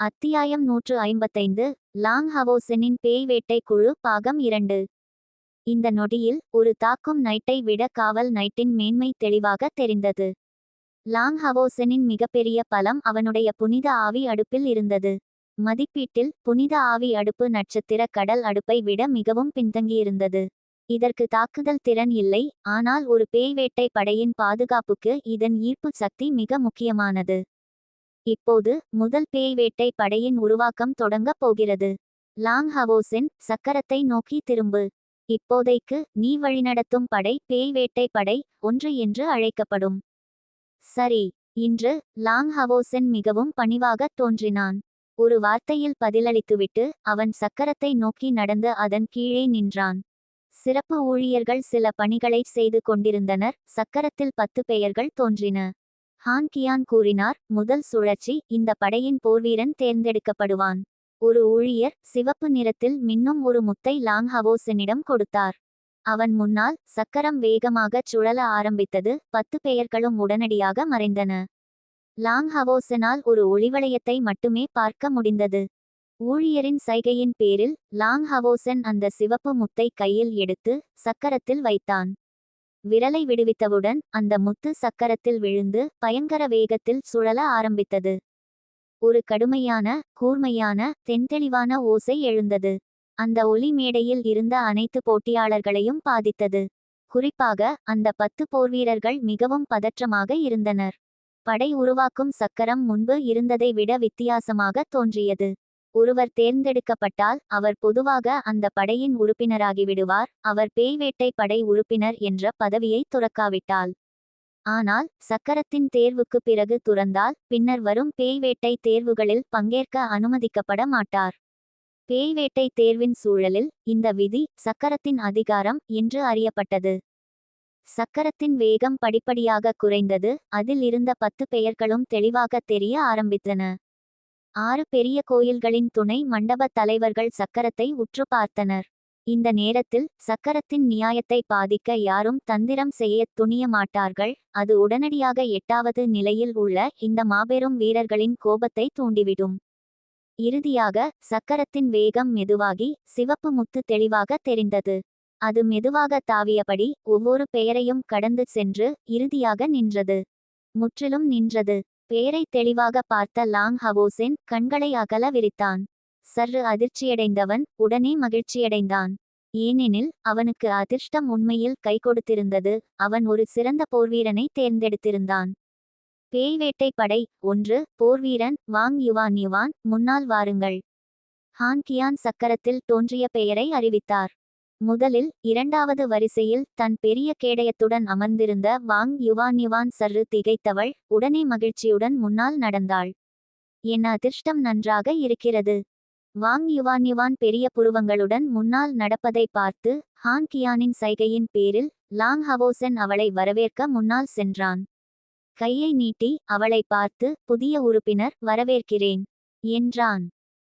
அத்தியாயம் நூற்று ஐம்பத்தைந்து லாங் ஹவோசெனின் பேய் வேட்டை குழு பாகம் இரண்டு. இந்த நொடியில் ஒரு தாக்கும் நைட்டை விட காவல் நைட்டின் மேன்மை தெளிவாக தெரிந்தது. லாங் ஹவோசெனின் மிகப்பெரிய பலம் அவனுடைய புனித ஆவி அடுப்பில் இருந்தது. மதிப்பீட்டில் புனித ஆவி அடுப்பு நட்சத்திர கடல் அடுப்பை விட மிகவும் பின்தங்கியிருந்தது. இதற்கு தாக்குதல் திறன் இல்லை ஆனால் ஒரு பேய் வேட்டை படையின் பாதுகாப்புக்கு இதன் ஈர்ப்பு சக்தி மிக முக்கியமானது. இப்போது முதல் பேய் வேட்டை படையின் உருவாக்கம் தொடங்கப் போகிறது. லாங் ஹவோசென் சக்கரத்தை நோக்கி திரும்பு. இப்போதைக்கு நீ வழிநடத்தும் படை பேய் வேட்டை படை ஒன்று என்று அழைக்கப்படும். சரி இன்று லாங் ஹவோசென் மிகவும் பணிவாகத் தோன்றினான். ஒரு வார்த்தையில் பதிலளித்துவிட்டு அவன் சக்கரத்தை நோக்கி நடந்து அதன் கீழே நின்றான். சிறப்பு ஊழியர்கள் சில பணிகளை செய்து கொண்டிருந்தனர். சக்கரத்தில் பத்து பெயர்கள் தோன்றின. ஹான் கியான் கூறினார் முதல் சுழற்சி இந்த படையின் போர்வீரன் தேர்ந்தெடுக்கப்படுவான். ஒரு ஊழியர் சிவப்பு நிறத்தில் மின்னும் ஒரு முத்தை லாங் ஹவோசனிடம் கொடுத்தார். அவன் முன்னால் சக்கரம் வேகமாகச் சுழல ஆரம்பித்தது பத்து பெயர்களும் உடனடியாக மறைந்தன. லாங் ஹவோசனால் ஒரு ஒளிவளையத்தை மட்டுமே பார்க்க முடிந்தது. ஊழியரின் சைகையின் பேரில் லாங் ஹவோசன் அந்த சிவப்பு முத்தை கையில் எடுத்து சக்கரத்தில் வைத்தான். விரலை விடுவித்தவுடன் அந்த முத்து சக்கரத்தில் விழுந்து பயங்கர வேகத்தில் சுழல ஆரம்பித்தது. ஒரு கடுமையான கூர்மையான தென்தெளிவான ஓசை எழுந்தது. அந்த ஒலி மேடையில் இருந்த அனைத்து போட்டியாளர்களையும் பாதித்தது. குறிப்பாக அந்த பத்து போர்வீரர்கள் மிகவும் பதற்றமாக இருந்தனர். படை உருவாக்கும் சக்கரம் முன்பு இருந்ததை விட வித்தியாசமாக தோன்றியது. ஒருவர் தேர்ந்தெடுக்கப்பட்டால் அவர் பொதுவாக அந்த படையின் உறுப்பினராகிவிடுவார் அவர் பேய்வேட்டை படை உறுப்பினர் என்ற பதவியை துறக்காவிட்டால். ஆனால் சக்கரத்தின் தேர்வுக்கு பிறகு துறந்தால் பின்னர் வரும் பேய்வேட்டை தேர்வுகளில் பங்கேற்க அனுமதிக்கப்பட மாட்டார். பேய்வேட்டை தேர்வின் சூழலில் இந்த விதி சக்கரத்தின் அதிகாரம் என்று அறியப்பட்டது. சக்கரத்தின் வேகம் படிப்படியாக குறைந்தது அதில் இருந்த பத்து பெயர்களும் தெளிவாக தெரிய ஆரம்பித்தன. ஆறு பெரிய கோயில்களின் துணை மண்டப தலைவர்கள் சக்கரத்தை உற்று பார்த்தனர். இந்த நேரத்தில் சக்கரத்தின் நியாயத்தை பாதிக்க யாரும் தந்திரம் செய்ய துணிய மாட்டார்கள். அது உடனடியாக எட்டாவது நிலையில் உள்ள இந்த மாபெரும் வீரர்களின் கோபத்தை தூண்டிவிடும். இறுதியாக சக்கரத்தின் வேகம் மெதுவாகி சிவப்பு முத்து தெளிவாக தெரிந்தது. அது மெதுவாக தாவியபடி ஒவ்வொரு பெயரையும் கடந்து சென்று இறுதியாக நின்றது. முற்றிலும் நின்றது. பேரை தெளிவாக பார்த்த லாங் ஹவோசென் கண்களை அகல விரித்தான். சற்று அதிர்ச்சியடைந்தவன் உடனே மகிழ்ச்சியடைந்தான். ஏனெனில் அவனுக்கு அதிர்ஷ்டம் உண்மையில் கை கொடுத்திருந்தது அவன் ஒரு சிறந்த போர்வீரனை தேர்ந்தெடுத்திருந்தான். பேய் வேட்டை படை ஒன்று போர்வீரன் வாங் யுவான் யுவான் முன்னால் வாருங்கள். ஹான் கியான் சக்கரத்தில் தோன்றிய பெயரை அறிவித்தார். முதலில் இரண்டாவது வரிசையில் தன் பெரிய கேடயத்துடன் அமர்ந்திருந்த வாங் யுவான் யுவான் சர்ரு திகைத்தவள் உடனே மகிழ்ச்சியுடன் முன்னால் நடந்தாள். என் அதிர்ஷ்டம் நன்றாக இருக்கிறது வாங் யுவான் யுவான் பெரிய புருவங்களுடன் முன்னால் நடப்பதை பார்த்து ஹான் கியானின் சைகையின் பேரில் லாங் ஹவோசன் அவளை வரவேற்க முன்னால் சென்றான். கையை நீட்டி அவளை பார்த்து புதிய உறுப்பினர் வரவேற்கிறேன் என்றான்.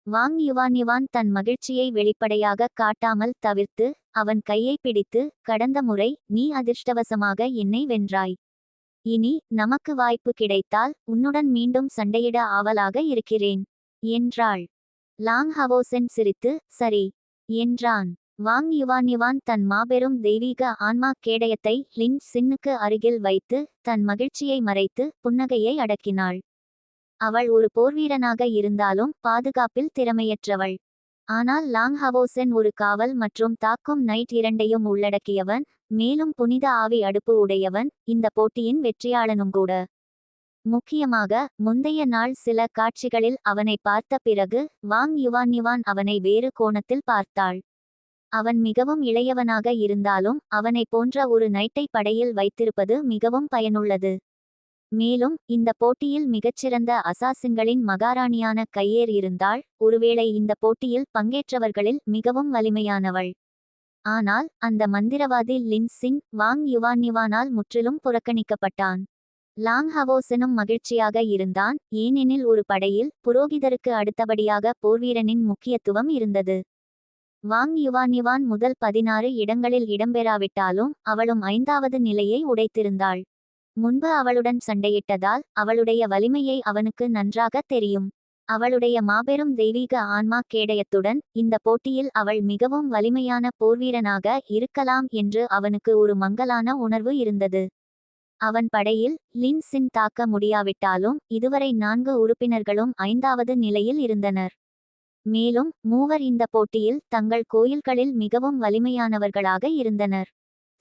வாங் யுவான் யுவான் தன் மகிழ்ச்சியை வெளிப்படையாக காட்டாமல் தவிர்த்து அவன் கையை பிடித்து கடந்த முறை நீ அதிர்ஷ்டவசமாக என்னை வென்றாய். இனி நமக்கு வாய்ப்பு கிடைத்தால் உன்னுடன் மீண்டும் சண்டையிட ஆவலாக இருக்கிறேன். என்றாள். லாங் ஹவோசென் சிரித்து சரி. என்றான். வாங் யுவான் யுவான் தன் மாபெரும் தெய்வீக ஆன்மா கேடயத்தை லின் சின்னுக்கு அருகில் வைத்து தன் மகிழ்ச்சியை மறைத்து புன்னகையை அடக்கினாள். அவள் ஒரு போர்வீரனாக இருந்தாலும் பாதுகாப்பில் திறமையற்றவள். ஆனால் லாங் ஹவோசென் ஒரு காவல் மற்றும் தாக்கும் நைட் இரண்டையும் உள்ளடக்கியவன் மேலும் புனித ஆவி அடுப்பு உடையவன் இந்த போட்டியின் வெற்றியாளனும் கூட. முக்கியமாக முந்தைய நாள் சில காட்சிகளில் அவனை பார்த்த பிறகு வாங் யுவான் யுவான் அவனை வேறு கோணத்தில் பார்த்தாள். அவன் மிகவும் இளையவனாக இருந்தாலும் அவனை போன்ற ஒரு நைட்டை படையில் வைத்திருப்பது மிகவும் பயனுள்ளது. மேலும் இந்த போட்டியில் மிகச்சிறந்த அசாசின்களின் மகாராணியான கையேர் இருந்தாள். ஒருவேளை இந்த போட்டியில் பங்கேற்றவர்களில் மிகவும் வலிமையானவள். ஆனால் அந்த மந்திரவாதி லின்சின் வாங் யுவான்யுவானால் முற்றிலும் புறக்கணிக்கப்பட்டான். லாங் ஹவோசனும் மகிழ்ச்சியாக இருந்தான். ஏனெனில் ஒரு படையில் புரோகிதருக்கு அடுத்தபடியாக போர்வீரனின் முக்கியத்துவம் இருந்தது. வாங் யுவான் முதல் பதினாறு இடங்களில் இடம்பெறாவிட்டாலும் அவளும் ஐந்தாவது நிலையை உடைத்திருந்தாள். முன்பு அவளுடன் சண்டையிட்டதால் அவளுடைய வலிமையை அவனுக்கு நன்றாக தெரியும். அவளுடைய மாபெரும் தெய்வீக ஆன்மா கேடயத்துடன் இந்த போட்டியில் அவள் மிகவும் வலிமையான போர்வீரனாக இருக்கலாம் என்று அவனுக்கு ஒரு மங்கலான உணர்வு இருந்தது. அவன் படையில் லின்சின் தாக்க முடியாவிட்டாலும் இதுவரை நான்கு உறுப்பினர்களும் ஐந்தாவது நிலையில் இருந்தனர். மேலும் மூவர் இந்த போட்டியில் தங்கள் கோயில்களில் மிகவும் வலிமையானவர்களாக இருந்தனர்.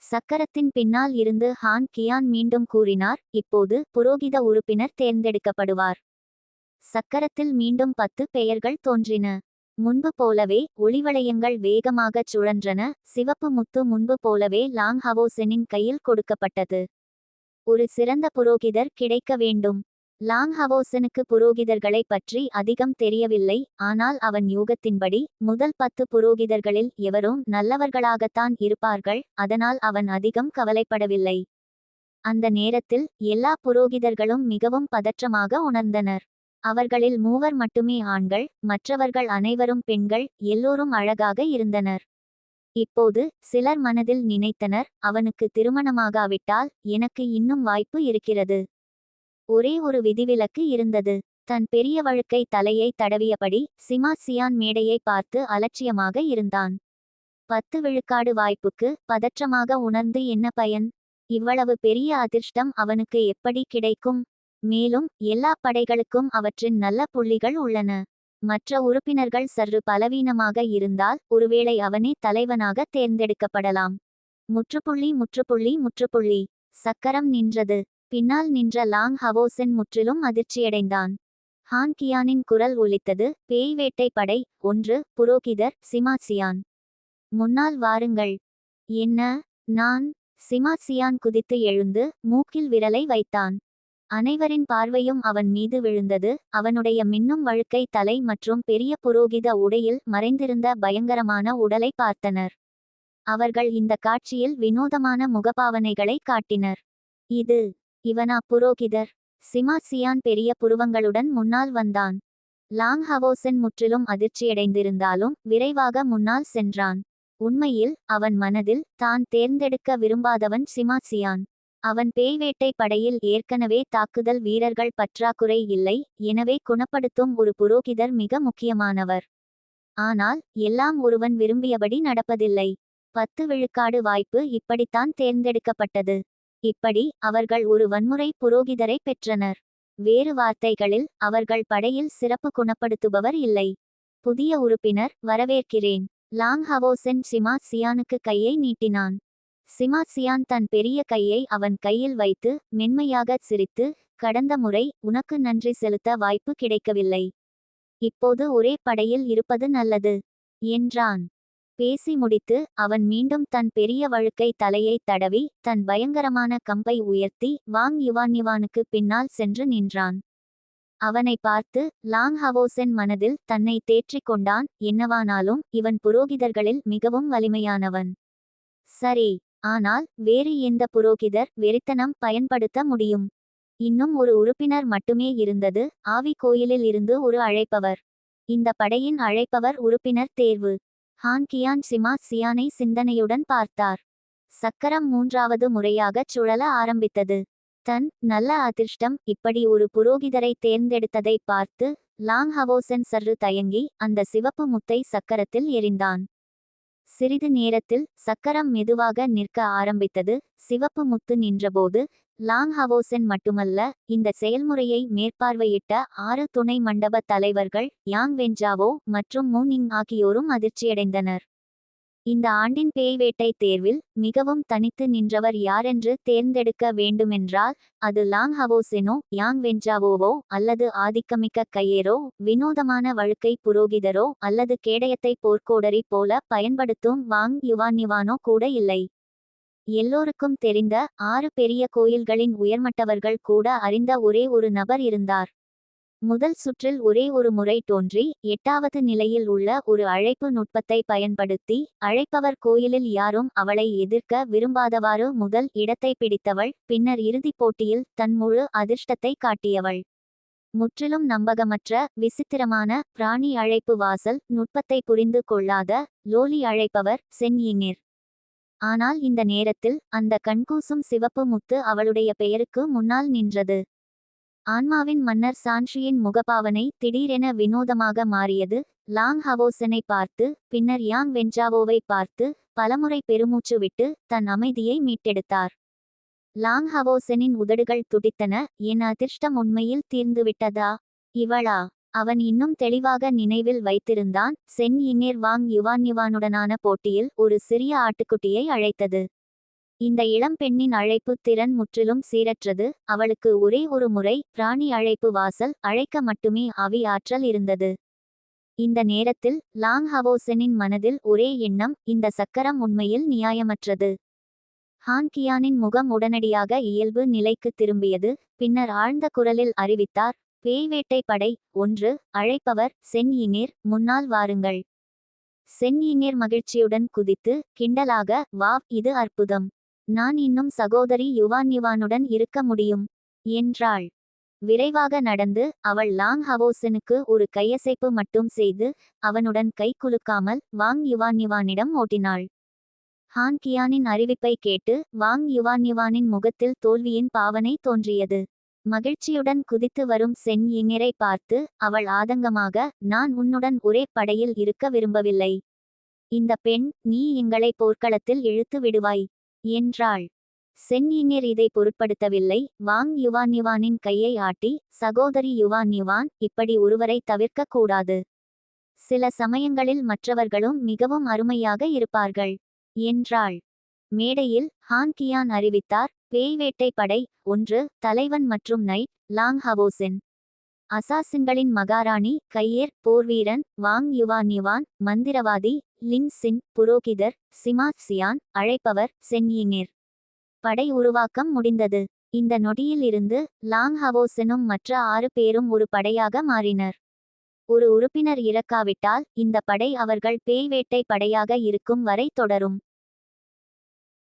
சக்கரத்தின் பின்னால் இருந்து ஹான் கியான் மீண்டும் கூறினார் இப்போது புரோகித உறுப்பினர் தேர்ந்தெடுக்கப்படுவார். சக்கரத்தில் மீண்டும் பத்து பெயர்கள் தோன்றின. முன்பு போலவே ஒளிவளையங்கள் வேகமாகச் சுழன்றன சிவப்பு முத்து முன்பு போலவே லாங் ஹவோசெனின் கையில் கொடுக்கப்பட்டது. ஒரு சிறந்த புரோகிதர் கிடைக்க வேண்டும். லாங்ஹவோசனுக்கு புரோகிதர்களை பற்றி அதிகம் தெரியவில்லை ஆனால் அவன் யூகத்தின்படி முதல் பத்து புரோகிதர்களில் எவரும் நல்லவர்களாகத்தான் இருப்பார்கள் அதனால் அவன் அதிகம் கவலைப்படவில்லை. அந்த நேரத்தில் எல்லா புரோகிதர்களும் மிகவும் பதற்றமாக உணர்ந்தனர். அவர்களில் மூவர் மட்டுமே ஆண்கள் மற்றவர்கள் அனைவரும் பெண்கள் எல்லோரும் அழகாக இருந்தனர். இப்போது சிலர் மனதில் நினைத்தனர் அவனுக்கு திருமணமாகாவிட்டால் எனக்கு இன்னும் வாய்ப்பு இருக்கிறது. ஒரே ஒரு விதிவிலக்கு இருந்தது. தன் பெரிய வழுக்கை தலையை தடவியபடி சிமா சியான் மேடையை பார்த்து அலட்சியமாக இருந்தான். பத்து விழுக்காடு வாய்ப்புக்கு பதற்றமாக உணர்ந்து என்ன பயன்? இவ்வளவு பெரிய அதிர்ஷ்டம் அவனுக்கு எப்படி கிடைக்கும்? மேலும் எல்லா படைகளுக்கும் அவற்றின் நல்ல புள்ளிகள் உள்ளன. மற்ற உறுப்பினர்கள் சற்று பலவீனமாக இருந்தால் ஒருவேளை அவனே தலைவனாக தேர்ந்தெடுக்கப்படலாம். முற்றுப்புள்ளி முற்றுப்புள்ளி முற்றுப்புள்ளி. சக்கரம் நின்றது. பின்னால் நின்ற லாங் ஹவோசென் முற்றிலும் அதிர்ச்சியடைந்தான். ஹான் கியானின் குரல் ஒலித்தது. பேய் வேட்டை படை. ஒன்று. புரோகிதர். சிமாசியான். முன்னால் வாருங்கள். என்ன? நான் சிமாசியான் குதித்து எழுந்து மூக்கில் விரலை வைத்தான். அனைவரின் பார்வையும் அவன் மீது விழுந்தது. அவனுடைய மின்னும் வழுக்கை தலை மற்றும் பெரிய புரோகித உடையில் மறைந்திருந்த பயங்கரமான உடலை பார்த்தனர். அவர்கள் இந்த காட்சியில் வினோதமான முகபாவனைகளை காட்டினர். இது இவனா புரோகிதர். சிமாசியான் பெரிய புருவங்களுடன் முன்னால் வந்தான். லாங் ஹவோசன் முற்றிலும் அதிர்ச்சியடைந்திருந்தாலும் விரைவாக முன்னால் சென்றான். உண்மையில் அவன் மனதில் தான் தேர்ந்தெடுக்க விரும்பாதவன் சிமாசியான் அவன் பேய்வேட்டை படையில் ஏற்கனவே தாக்குதல் வீரர்கள் பற்றாக்குறை இல்லை எனவே குணப்படுத்தும் ஒரு புரோகிதர் மிக முக்கியமானவர். ஆனால் எல்லாம் ஒருவன் விரும்பியபடி நடப்பதில்லை. பத்து விழுக்காடு வாய்ப்பு இப்படித்தான் தேர்ந்தெடுக்கப்பட்டது. இப்படி அவர்கள் ஒரு வன்முறை புரோகிதரை பெற்றனர். வேறு வார்த்தைகளில் அவர்கள் படையில் சிறப்பு குணப்படுத்துபவர் இல்லை. புதிய உறுப்பினர் வரவேற்கிறேன். லாங் ஹவோசென் சிமா சியானுக்கு கையை நீட்டினான். சிமாசியான் தன் பெரிய கையை அவன் கையில் வைத்து மென்மையாகச் சிரித்து கடந்த முறை உனக்கு நன்றி செலுத்த வாய்ப்பு கிடைக்கவில்லை. இப்போது ஒரே படையில் இருப்பது நல்லது என்றான். பேசி முடித்து அவன் மீண்டும் தன் பெரிய வழுக்கை தலையை தடவி தன் பயங்கரமான கம்பை உயர்த்தி வாங் யுவான் யுவானுக்கு பின்னால் சென்று நின்றான். அவனை பார்த்து லாங் ஹவோசென் மனதில் தன்னை தேற்றிக் கொண்டான் என்னவானாலும் இவன் புரோகிதர்களில் மிகவும் வலிமையானவன். சரி ஆனால் வேறு எந்த புரோகிதர் வெறித்தனம் பயன்படுத்த முடியும்? இன்னும் ஒரு உறுப்பினர் மட்டுமே இருந்தது ஆவி கோயிலில் இருந்து ஒரு அழைப்பவர். இந்த படையின் அழைப்பவர் உறுப்பினர் தேர்வு. ஹான் கியான் சிமா சியானை சிந்தனையுடன் பார்த்தார். சக்கரம் மூன்றாவது முறையாகச் சுழல ஆரம்பித்தது. தன் நல்ல அதிர்ஷ்டம் இப்படி ஒரு புரோகிதரை தேர்ந்தெடுத்ததை பார்த்து லாங் ஹவோசன் சர்ரு தயங்கி அந்த சிவப்பு முத்தை சக்கரத்தில் எரிந்தான். சிறிது நேரத்தில் சக்கரம் மெதுவாக நிற்க ஆரம்பித்தது. சிவப்பு முத்து நின்றபோது லாங் ஹவோசென் மட்டுமல்ல இந்த செயல்முறையை மேற்பார்வையிட்ட ஆறு துணை மண்டப தலைவர்கள் யாங் வென்ஜாவோ மற்றும் மூனிங் ஆகியோரும் அதிர்ச்சியடைந்தனர். இந்த ஆண்டின் பேய்வேட்டை தேர்வில் மிகவும் தனித்து நின்றவர் யாரென்று தேர்ந்தெடுக்க வேண்டுமென்றால் அது லாங் ஹவோசெனோ யாங் வென்ஜாவோவோ அல்லது ஆதிக்கமிக்க கையேரோ வினோதமான வழுக்கை புரோகிதரோ அல்லது கேடயத்தை போர்க்கோடரி போல பயன்படுத்தும் வாங் யுவான் கூட இல்லை. எல்லோருக்கும் தெரிந்த ஆறு பெரிய கோயில்களின் உயர்மட்டவர்கள் கூட அறிந்த ஒரே ஒரு நபர் இருந்தார். முதல் சுற்றில் ஒரே ஒரு முறை தோன்றி எட்டாவது நிலையில் உள்ள ஒரு அழைப்பு நுட்பத்தை பயன்படுத்தி அழைப்பவர் கோயிலில் யாரும் அவளை எதிர்க்க விரும்பாதவாறு முதல் இடத்தை பிடித்தவள் பின்னர் இறுதிப் போட்டியில் தன் முழு அதிர்ஷ்டத்தை காட்டியவள். முற்றிலும் நம்பகமற்ற விசித்திரமான பிராணி அழைப்பு வாசல் நுட்பத்தை புரிந்து கொள்ளாத லோலி அழைப்பவர் சென் இங்கிர் ஆனால் இந்த நேரத்தில் அந்த கண்கூசும் சிவப்பு முத்து அவளுடைய பெயருக்கு முன்னால் நின்றது. ஆன்மாவின் மன்னர் சான்ஷியின் முகபாவனை திடீரென வினோதமாக மாறியது. லாங் ஹவோசனை பார்த்து பின்னர் யாங் வென்ஜாவோவை பார்த்து பலமுறை பெருமூச்சு விட்டு தன் அமைதியை மீட்டெடுத்தார். லாங் ஹவோசனின் உதடுகள் துடித்தன. என் அதிர்ஷ்டம் உண்மையில் தீர்ந்துவிட்டதா? இவளா? அவன் இன்னும் தெளிவாக நினைவில் வைத்திருந்தான். சென் இன்னேர் வாங் யுவான் யுவானுடனான போட்டியில் ஒரு சிறிய ஆட்டுக்குட்டியை அழைத்தது. இந்த இளம் பெண்ணின் அழைப்பு திறன் முற்றிலும் சீரற்றது. அவளுக்கு ஒரே ஒரு முறை பிராணி அழைப்பு வாசல் அழைக்க மட்டுமே அவி ஆற்றல் இருந்தது. இந்த நேரத்தில் லாங் ஹவோசனின் மனதில் ஒரே எண்ணம் இந்த சக்கரம் உண்மையில் நியாயமற்றது. ஹான் கியானின் முகம் உடனடியாக இயல்பு நிலைக்கு திரும்பியது. பின்னர் ஆழ்ந்த குரலில் அறிவித்தார் பேய்வேட்டை படை ஒன்று அழைப்பவர் சென் இனேர் முன்னால் வாருங்கள். சென் இனேர் மகிழ்ச்சியுடன் குதித்து கிண்டலாக வாவ் இது அற்புதம். நான் இன்னும் சகோதரி யுவான் யுவானுடன் இருக்க முடியும். என்றாள். விரைவாக நடந்து அவள் லாங் ஹவோசனுக்கு ஒரு கையசைப்பு மட்டும் செய்து அவனுடன் கை குலுக்காமல் வாங் யுவான் யுவானிடம் ஓட்டினாள். ஹான் கியானின் அறிவிப்பை கேட்டு வாங் யுவான் யுவானின் முகத்தில் தோல்வியின் பாவனை தோன்றியது. மகிழ்ச்சியுடன் குதித்து வரும் சென் இங்கிரை பார்த்து அவள் ஆதங்கமாக நான் உன்னுடன் ஒரே படையில் இருக்க விரும்பவில்லை. இந்த பெண் நீ எங்களை போர்க்களத்தில் இழுத்து விடுவாய் என்றாள். சென் இங்கிர் இதை பொருட்படுத்தவில்லை. வாங் யுவான் யுவானின் கையை ஆட்டி சகோதரி யுவான் யுவான் இப்படி ஒருவரை தவிர்க்க கூடாது. சில சமயங்களில் மற்றவர்களும் மிகவும் அருமையாக இருப்பார்கள் என்றாள். மேடையில் ஹான் கியான் அறிவித்தார் பேய்வேட்டை படை ஒன்று தலைவன் மற்றும் நைட் லாங் ஹவோசென் அசாசின்களின் மகாராணி கையேர் போர்வீரன் வாங் யுவான் யுவான் மந்திரவாதி லின் சின் புரோகிதர் சிமாத் சியான் அழைப்பவர் சென்யினேர் படை உருவாக்கம் முடிந்தது. இந்த நொடியில் இருந்து லாங் ஹவோசனும் மற்ற ஆறு பேரும் ஒரு படையாக மாறினர். ஒரு உறுப்பினர் இறக்காவிட்டால் இந்த படை அவர்கள் பேய்வேட்டை படையாக இருக்கும் வரை தொடரும்.